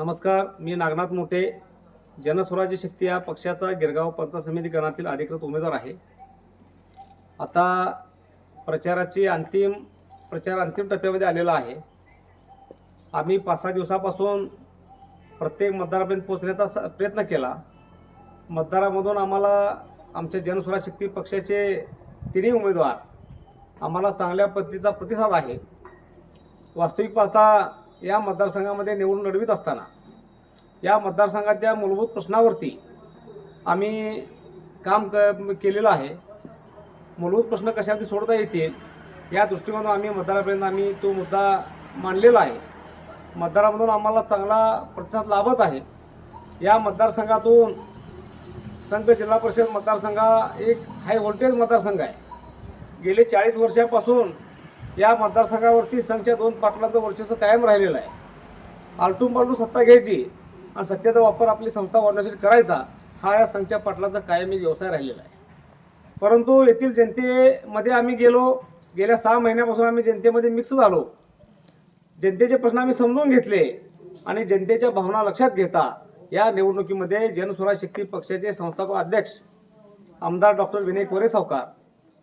नमस्कार मी नागनाथ मोठे. जनस्वराज्य शक्ती या पक्षाचा गिरगाव पंचायत समिती गणातील अधिकृत उमेदवार आहे. आता प्रचाराची अंतिम प्रचार अंतिम टप्प्यामध्ये आलेला आहे. आम्ही पाच सहा दिवसापासून प्रत्येक मतदारापर्यंत पोहोचण्याचा स- प्रयत्न केला. मतदारामधून आम्हाला आमच्या जनस्वराज शक्ती पक्षाचे तिन्ही उमेदवार आम्हाला चांगल्या पद्धतीचा प्रतिसाद आहे. वास्तविक पाहता या मतदारसंघामध्ये निवडून लढवित असताना या मतदारसंघाच्या मूलभूत प्रश्नावरती आम्ही काम क केलेलं आहे. मूलभूत प्रश्न कशावरती सोडता येतील या दृष्टिकोनातून आम्ही मतदारापर्यंत आम्ही तो मुद्दा मांडलेला आहे. मतदारामधून आम्हाला चांगला प्रतिसाद लाभत आहे. या मतदारसंघातून संघ जिल्हा परिषद मतदारसंघ एक हाय व्होल्टेज मतदारसंघ आहे. गेले चाळीस वर्षापासून या मतदारसंघावरती संघच्या दोन पाटलांचं वर्चस्व कायम राहिलेलं आहे. आलटून पालटून सत्ता घ्यायची आणि सत्तेचा वापर आपली संस्था वाढण्यासाठी करायचा हा या संघच्या पाटलाचा कायमी व्यवसाय राहिलेला आहे. परंतु येथील जनतेमध्ये आम्ही गेलो गेल्या सहा महिन्यापासून आम्ही जनतेमध्ये मिक्स झालो. जनतेचे प्रश्न आम्ही समजून घेतले आणि जनतेच्या भावना लक्षात घेता या निवडणुकीमध्ये जनस्वराज शक्ती पक्षाचे संस्थापक अध्यक्ष आमदार डॉक्टर विनय कोरे सावकार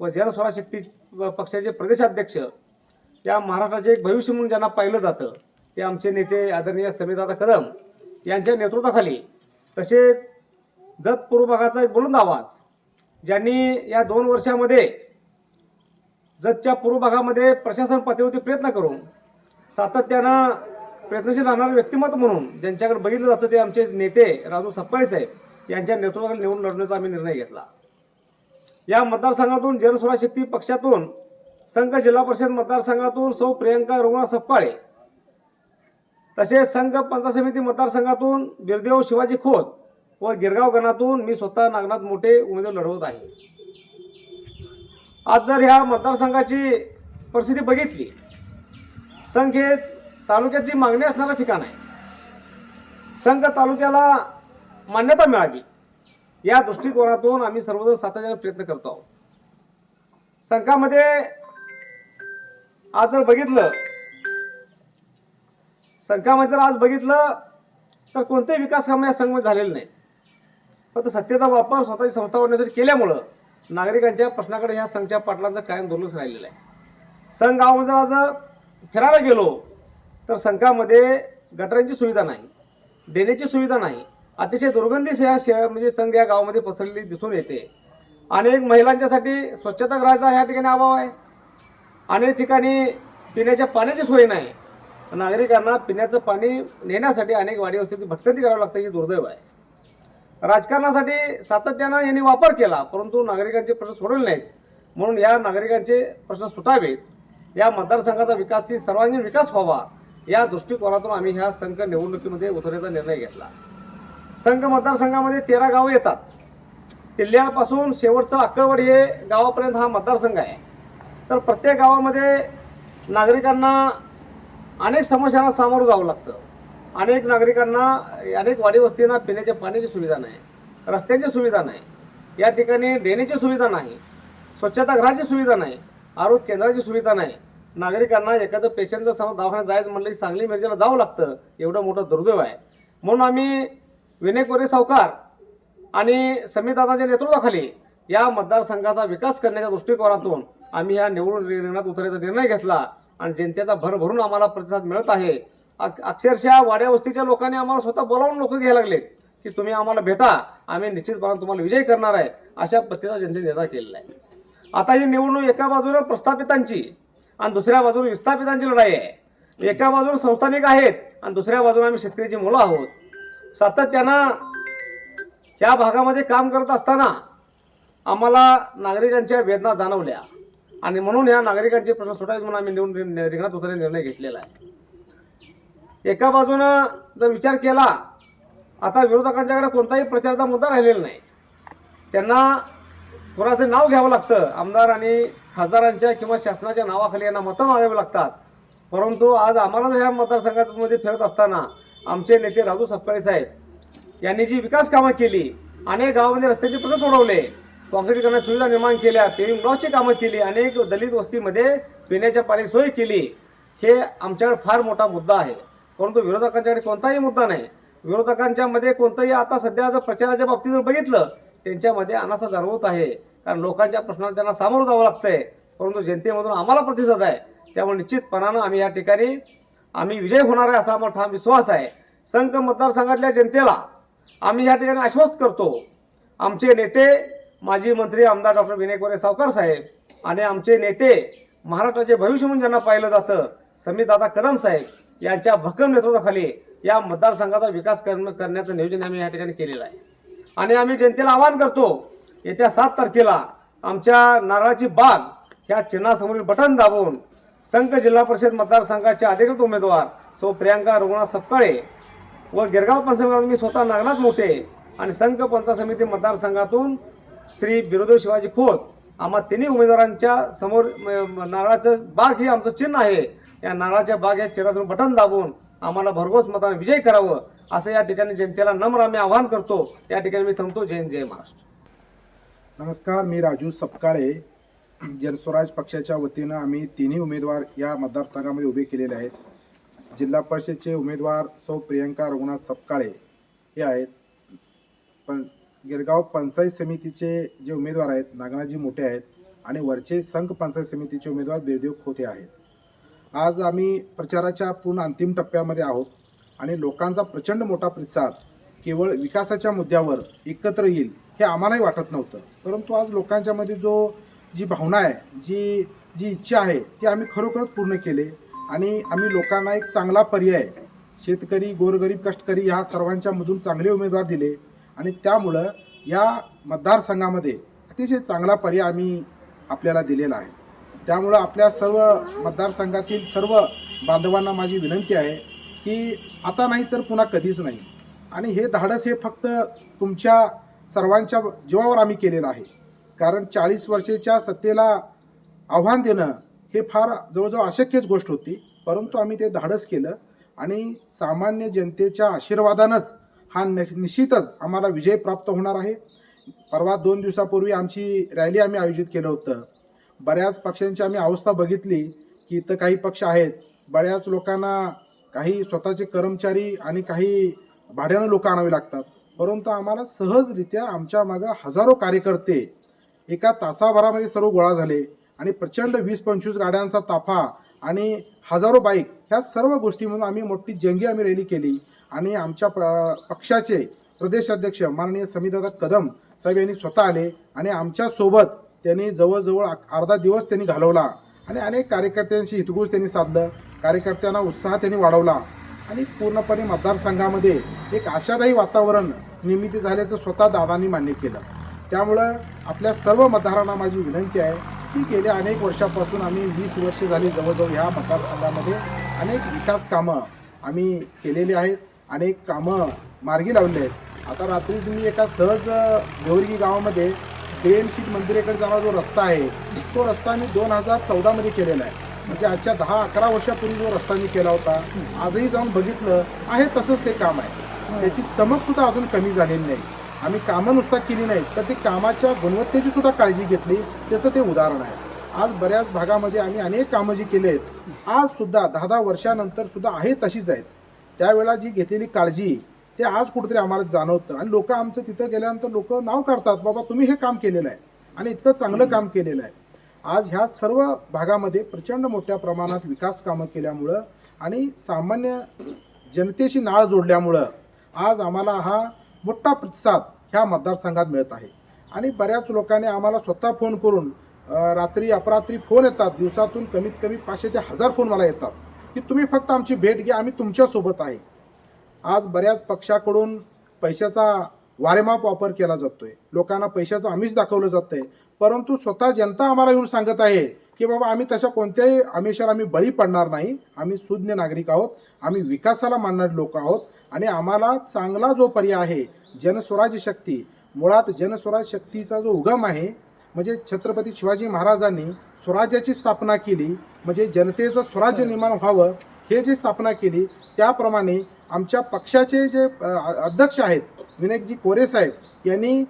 व जनस्वराज शक्ती पक्षाचे प्रदेशाध्यक्ष. या महाराष्ट्राचे एक भविष्य म्हणून ज्यांना पाहिलं जातं ते आमचे नेते आदरणीय समीरदादा कदम यांच्या नेतृत्वाखाली. तसेच जत पूर्व भागाचा एक बुलंद आवाज ज्यांनी या दोन वर्षामध्ये जतच्या पूर्व भागामध्ये प्रशासन पातळीवरती प्रयत्न करून सातत्यानं प्रयत्नशील राहणारं व्यक्तिमत्व म्हणून ज्यांच्याकडे बघितलं जातं ते आमचे नेते राजू सप्पाळे साहेब यांच्या नेतृत्वाखाली निवडून लढण्याचा आम्ही निर्णय घेतला. या मतदारसंघातून जनसुरा शक्ती पक्षातून संघ जिल्हा परिषद मतदारसंघातून सौ प्रियंका रुग्णा सप्पाळे तसेच संघ पंचायत समिती मतदारसंघातून बिरदेव शिवाजी खोत व गिरगाव गणातून मी स्वतः नागनाथ मोठे उमेदवार लढवत आहे. आज जर ह्या मतदारसंघाची परिस्थिती बघितली संघ हे तालुक्याची मागणी असणारं ठिकाण आहे. संघ तालुक्याला मान्यता मिळावी. या दृष्टिकोनातून आम्ही सर्वजण सातत्याने प्रयत्न करतो आहोत. संघामध्ये आज जर बघितलं संघामध्ये जर आज बघितलं तर कोणतेही विकास काम या संघ झालेले नाही फक्त सत्तेचा वापर स्वतःची संस्था वाढण्यासाठी केल्यामुळं नागरिकांच्या प्रश्नाकडे ह्या संघच्या पाटलांचं कायम दुर्लक्ष राहिलेलं आहे. संघ गावामध्ये जर आज फिरायला गेलो तर संघामध्ये गटरांची सुविधा नाही देण्याची सुविधा नाही अतिशय दुर्गंधी ह्या शहर म्हणजे संघ या गावामध्ये पसरलेली दिसून येते. अनेक महिलांच्यासाठी स्वच्छतागृहाचा ह्या ठिकाणी अभाव आहे. अनेक ठिकाणी पिण्याच्या पाण्याची सोय नाही. नागरिकांना पिण्याचं पाणी नेण्यासाठी अनेक वाडीवस्तीची वस्ती भटकंती करावी लागते ही दुर्दैव आहे. राजकारणासाठी सातत्यानं यांनी वापर केला परंतु नागरिकांचे प्रश्न सोडवले नाहीत. म्हणून या नागरिकांचे प्रश्न सुटावेत. या मतदारसंघाचा विकास ही सर्वांगीण विकास व्हावा या दृष्टिकोनातून आम्ही ह्या संघ निवडणुकीमध्ये उतरण्याचा निर्णय घेतला. संघ मतदारसंघामध्ये तेरा गावं येतात. किल्ल्यापासून शेवटचं अक्कळवड हे गावापर्यंत हा मतदारसंघ आहे. तर प्रत्येक गावामध्ये नागरिकांना अनेक समस्यांना सामोरं जावं लागतं. अनेक नागरिकांना अनेक वाडी वस्तींना पिण्याच्या पाण्याची सुविधा नाही रस्त्यांची सुविधा नाही. या ठिकाणी देण्याची सुविधा नाही स्वच्छतागृहाची सुविधा नाही आरोग्य केंद्राची सुविधा नाही. नागरिकांना एखादं पेशंटचं जर समज दवाखान्यात जायचं म्हणलं की सांगली मिरजेला जावं लागतं. एवढं मोठं दुर्दैव आहे. म्हणून आम्ही विनय गोरे सावकार आणि समीरदादाच्या नेतृत्वाखाली या मतदारसंघाचा विकास करण्याच्या दृष्टिकोनातून आम्ही या निवडून रिंगणात उतरायचा निर्णय घेतला आणि जनतेचा भरभरून आम्हाला प्रतिसाद मिळत आहे. अक्षरशः वाड्यावस्तीच्या लोकांनी आम्हाला स्वतः बोलावून लोक घ्यायला लागले की तुम्ही आम्हाला भेटा आम्ही निश्चितपणे तुम्हाला विजय करणार आहे अशा पद्धतीचा जनतेने नेता केलेला आहे. आता ही निवडणूक एका बाजूला प्रस्थापितांची आणि दुसऱ्या बाजूला विस्थापितांची लढाई आहे. एका बाजूला संस्थानिक आहेत आणि दुसऱ्या बाजूला आम्ही शेतकऱ्याची मुलं आहोत. सातत्यानं या भागामध्ये काम करत असताना आम्हाला नागरिकांच्या वेदना जाणवल्या. आणि म्हणून या नागरिकांचे प्रश्न सुटायचे म्हणून आम्ही निवडून रिंगणात उतरण्याचा निर्णय घेतलेला आहे. एका बाजूनं जर विचार केला आता विरोधकांच्याकडे कोणताही प्रचाराचा मुद्दा राहिलेला नाही. त्यांना कोणाचं नाव घ्यावं लागतं? आमदार आणि खासदारांच्या किंवा शासनाच्या नावाखाली यांना मतं मागावी लागतात. परंतु आज आम्हाला जर ह्या मतदारसंघामध्ये फिरत असताना आमचे नेते राजू सपकाळे साहेब यांनी जी विकास कामं केली अनेक गावामध्ये रस्त्याचे प्रश्न सोडवले कॉन्क्रीटीकरण सुविधा निर्माण केल्या पेविंग ब्लॉकची कामं केली अनेक दलित वस्तीमध्ये पिण्याच्या पाणी सोय केली हे आमच्याकडे फार मोठा मुद्दा आहे. परंतु विरोधकांच्याकडे कोणताही मुद्दा नाही. विरोधकांच्या मध्ये कोणतंही आता सध्या जर प्रचाराच्या बाबतीत जर बघितलं त्यांच्यामध्ये अनासा जाणवत आहे. कारण लोकांच्या प्रश्नाला त्यांना सामोरं जावं लागतंय. परंतु जनतेमधून आम्हाला प्रतिसाद आहे. त्यामुळे निश्चितपणानं आम्ही या ठिकाणी आम्ही विजय होणार आहे असा आम्हाला ठाम विश्वास आहे. संघ मतदारसंघातल्या जनतेला आम्ही या ठिकाणी आश्वस्त करतो. आमचे नेते माजी मंत्री आमदार डॉक्टर विनय कोरे सावकार साहेब आणि आमचे नेते महाराष्ट्राचे भविष्य म्हणून ज्यांना पाहिलं जातं समीदादा कदम साहेब यांच्या भक्कम नेतृत्वाखाली या मतदारसंघाचा विकास करणं करण्याचं नियोजन आम्ही या ठिकाणी केलेलं आहे. आणि आम्ही जनतेला आवाहन करतो येत्या सात तारखेला आमच्या नारळाची बाग ह्या चिन्हासमोरील बटन दाबून संघ जिल्हा परिषद मतदारसंघाचे अधिकृत उमेदवार सौ प्रियांका रुग्णाथ सपकाळे व गिरगाव पंचायत मी स्वतः नागनाथ मोठे आणि संघ पंचायत समिती मतदारसंघातून श्री बिरोदेव शिवाजी खोत आम्हा तिन्ही उमेदवारांच्या समोर नारळाचं बाग हे आमचं चिन्ह आहे. या नारळाच्या बाग या चिन्हातून बटन दाबून आम्हाला भरघोस मताने विजय करावं असं या ठिकाणी जनतेला नम्र आम्ही आवाहन करतो. या ठिकाणी मी थांबतो. जय जय महाराष्ट्र. नमस्कार मी राजू सपकाळे. जनस्वराज पक्षाच्या वतीनं आम्ही तिन्ही उमेदवार या मतदारसंघामध्ये उभे केलेले आहेत. जिल्हा परिषदचे उमेदवार सौ प्रियंका रघुनाथ सपकाळे हे आहेत. पण गिरगाव पंचायत समितीचे जे उमेदवार आहेत नागनाजी मोठे आहेत आणि वरचे संघ पंचायत समितीचे उमेदवार बिरदेव खोते आहेत. आज आम्ही प्रचाराच्या पूर्ण अंतिम टप्प्यामध्ये आहोत आणि लोकांचा प्रचंड मोठा प्रतिसाद केवळ विकासाच्या मुद्द्यावर एकत्र येईल हे आम्हालाही वाटत नव्हतं. परंतु आज लोकांच्यामध्ये जो जी भावना आहे जी जी इच्छा आहे ती आम्ही खरोखरच पूर्ण केले. आणि आम्ही लोकांना एक चांगला पर्याय शेतकरी गोरगरीब कष्टकरी ह्या सर्वांच्या मधून चांगले उमेदवार दिले. आणि त्यामुळं या मतदारसंघामध्ये अतिशय चांगला पर्याय आम्ही आपल्याला दिलेला आहे. त्यामुळं आपल्या सर्व मतदारसंघातील सर्व बांधवांना माझी विनंती आहे की आता नाही तर पुन्हा कधीच नाही. आणि हे धाडस हे फक्त तुमच्या सर्वांच्या जीवावर आम्ही केलेलं आहे. कारण चाळीस वर्षाच्या सत्तेला आव्हान देणं हे फार जवळजवळ अशक्यच गोष्ट होती. परंतु आम्ही ते धाडस केलं आणि सामान्य जनतेच्या आशीर्वादानंच हा निश्चितच आम्हाला विजय प्राप्त होणार आहे. परवा दोन दिवसापूर्वी आमची रॅली आम्ही आयोजित केलं होतं. बऱ्याच पक्षांची आम्ही अवस्था बघितली की इथं काही पक्ष आहेत. बऱ्याच लोकांना काही स्वतःचे कर्मचारी आणि काही भाड्यानं लोक आणावी लागतात. परंतु आम्हाला सहजरित्या आमच्या मागं हजारो कार्यकर्ते एका तासाभरामध्ये सर्व गोळा झाले आणि प्रचंड वीस पंचवीस गाड्यांचा ताफा आणि हजारो बाईक ह्या सर्व गोष्टी म्हणून आम्ही मोठी जंगी आम्ही रॅली केली. आणि आमच्या प्र पक्षाचे प्रदेशाध्यक्ष माननीय समीदादा कदम साहेब यांनी स्वतः आले आणि आमच्यासोबत त्यांनी जवळजवळ अर्धा दिवस त्यांनी घालवला आणि अनेक कार्यकर्त्यांशी हितगुज त्यांनी साधलं. कार्यकर्त्यांना उत्साह त्यांनी वाढवला. आणि पूर्णपणे मतदारसंघामध्ये एक आशादायी वातावरण निर्मिती झाल्याचं स्वतः दादांनी मान्य केलं. त्यामुळं आपल्या सर्व मतदारांना माझी विनंती आहे की गेल्या अनेक वर्षापासून आम्ही वीस वर्ष झाली जवळजवळ ह्या मतदारसंघामध्ये अनेक विकास कामं आम्ही केलेली आहेत अनेक कामं मार्गी लावली आहेत. आता रात्रीच मी एका सहज देवरगी गावामध्ये प्रेमशील मंदिराकडे जाणारा जो रस्ता आहे तो रस्ता मी दोन हजार चौदामध्ये केलेला आहे. म्हणजे आजच्या दहा अकरा वर्षापूर्वी जो रस्ता मी केला होता आजही जाऊन बघितलं आहे तसंच ते काम आहे. त्याची चमक सुद्धा अजून कमी झालेली नाही. आम्ही कामं नुसता केली नाहीत तर ते कामाच्या गुणवत्तेची सुद्धा काळजी घेतली त्याचं ते उदाहरण आहे. आज बऱ्याच भागामध्ये आम्ही अनेक कामं जी केली आहेत आज सुद्धा दहा दहा वर्षानंतर सुद्धा आहे तशीच आहेत. त्यावेळेला जी घेतलेली काळजी ते आज कुठेतरी आम्हाला जाणवतं. आणि लोक आमचं तिथं गेल्यानंतर लोक नाव काढतात बाबा तुम्ही हे काम केलेलं आहे. आणि इतकं चांगलं काम केलेलं आहे. आज ह्या सर्व भागामध्ये प्रचंड मोठ्या प्रमाणात विकास कामं केल्यामुळं आणि सामान्य जनतेशी नाळ जोडल्यामुळं आज आम्हाला हा मोठा प्रतिसाद ह्या मतदारसंघात मिळत आहे. आणि बऱ्याच लोकांनी आम्हाला स्वतः फोन करून रात्री अपरात्री फोन येतात. दिवसातून कमीत कमी पाचशे ते हजार फोन मला येतात. की तुम्ही फक्त आमची भेट घ्या आम्ही तुमच्यासोबत आहे. आज बऱ्याच पक्षाकडून पैशाचा वारेमाप वापर केला जातोय. लोकांना पैशाचं आमिष दाखवलं जातंय. परंतु स्वतः जनता आम्हाला येऊन सांगत आहे की बाबा आम्ही तशा कोणत्याही आमिषाला आम्ही बळी पडणार नाही. आम्ही सुज्ञ नागरिक आहोत. आम्ही विकासाला मानणारे लोक आहोत. आणि आम्हाला चांगला जो पर्याय आहे जनस्वराज्य शक्ती मुळात जनस्वराज्य शक्तीचा जो उगम आहे म्हणजे छत्रपती शिवाजी महाराजांनी स्वराज्याची स्थापना केली म्हणजे जनतेचं स्वराज्य निर्माण व्हावं हे जी स्थापना केली त्याप्रमाणे आमच्या पक्षाचे जे अध्यक्ष आहेत विनायकजी कोरे साहेब यांनी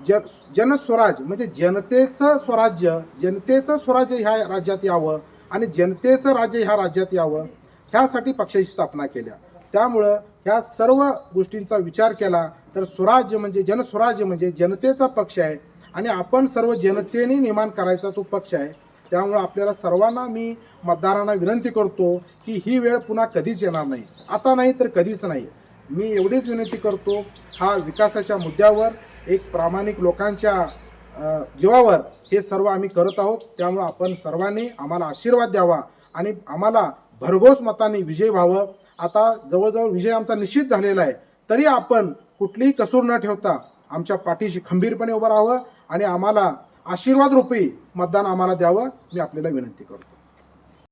ज जनस्वराज म्हणजे जनतेचं स्वराज्य जनतेचं स्वराज्य ह्या राज्यात यावं आणि जनतेचं राज्य ह्या राज्यात यावं ह्यासाठी पक्षाची स्थापना केल्या. त्यामुळं ह्या सर्व गोष्टींचा विचार केला तर स्वराज्य म्हणजे जनस्वराज्य म्हणजे जनतेचा पक्ष आहे. आणि आपण सर्व जनतेने निर्माण करायचा तो पक्ष आहे. त्यामुळं आपल्याला सर्वांना मी मतदारांना विनंती करतो की ही वेळ पुन्हा कधीच येणार नाही. आता नाही तर कधीच नाही. मी एवढीच विनंती करतो हा विकासाच्या मुद्द्यावर एक प्रामाणिक लोकांच्या जीवावर हे सर्व आम्ही करत आहोत. त्यामुळं आपण सर्वांनी आम्हाला आशीर्वाद द्यावा आणि आम्हाला भरघोस मताने विजय व्हावं. आता जवळजवळ विजय आमचा निश्चित झालेला आहे. तरी आपण कुठलीही कसूर न ठेवता आमच्या पाठीशी खंबीरपणे उभं राहावं आणि आम्हाला आशीर्वाद रूपी मतदान आम्हाला द्यावं मी आपल्याला विनंती करतो.